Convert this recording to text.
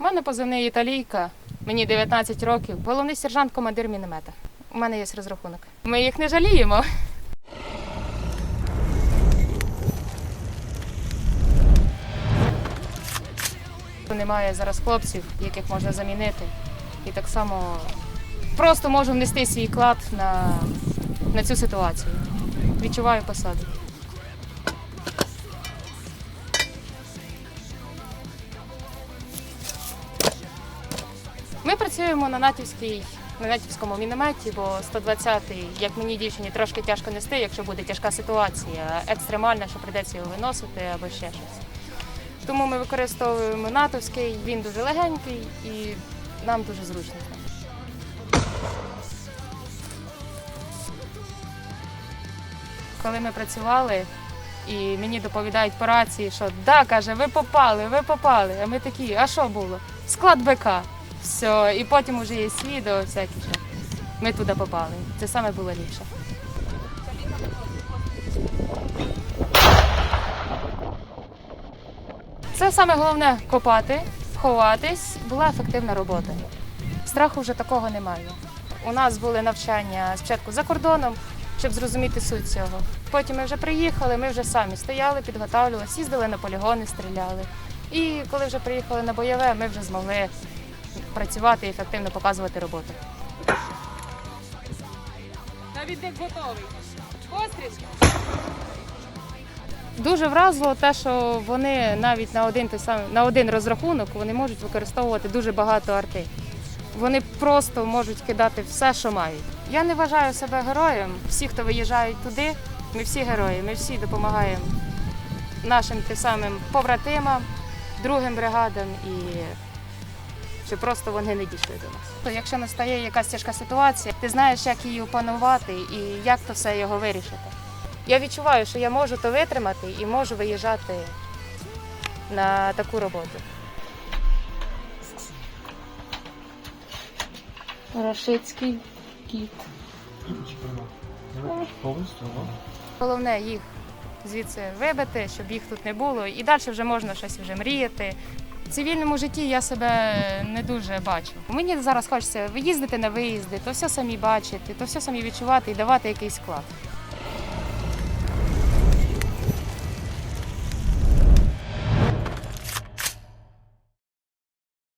У мене позивний італійка, мені 19 років, головний сержант, командир міномета. У мене є розрахунок. Ми їх не жаліємо. Немає зараз хлопців, яких можна замінити. І так само просто можу внести свій вклад на, на цю ситуацію. Відчуваю посаду. Ми працюємо на натівській на натівському мінометі, бо 120-й, як мені дівчині, трошки тяжко нести, якщо буде тяжка ситуація, екстремальна, що прийдеться його виносити або ще щось. Тому ми використовуємо натовський, він дуже легенький і нам дуже зручно. Коли ми працювали, і мені доповідають по рації, що да, каже, ви попали, ви попали. А ми такі, а що було? Склад БК. Все, і потім вже є відео всякі, ми туди попали. Це саме було ліпше. Це саме головне копати, ховатись, була ефективна робота. Страху вже такого немає. У нас були навчання спочатку за кордоном, щоб зрозуміти суть цього. Потім ми вже приїхали, ми вже самі стояли, підготовлювалися, їздили на полігони, стріляли. І коли вже приїхали на бойове, ми вже змогли працювати і ефективно показувати роботу. Навідник готовий. Постріл. Дуже вразило те, що вони навіть на один той самий на один розрахунок вони можуть використовувати дуже багато арти. Вони просто можуть кидати все, що мають. Я не вважаю себе героєм. Всі, хто виїжджають туди, ми всі герої. Ми всі допомагаємо нашим тим самим побратимам, другим бригадам і щоб просто вони не дійшли до нас. То якщо настає якась тяжка ситуація, ти знаєш, як її опанувати і як то все його вирішити. Я відчуваю, що я можу то витримати і можу виїжджати на таку роботу. Рашицький кіт. Головне їх звідси вибити, щоб їх тут не було, і далі вже можна щось вже мріяти. Цивільному житті я себе не дуже бачу. Мені зараз хочеться виїздити на виїзди, то все самі бачити, то все самі відчувати і давати якийсь склад.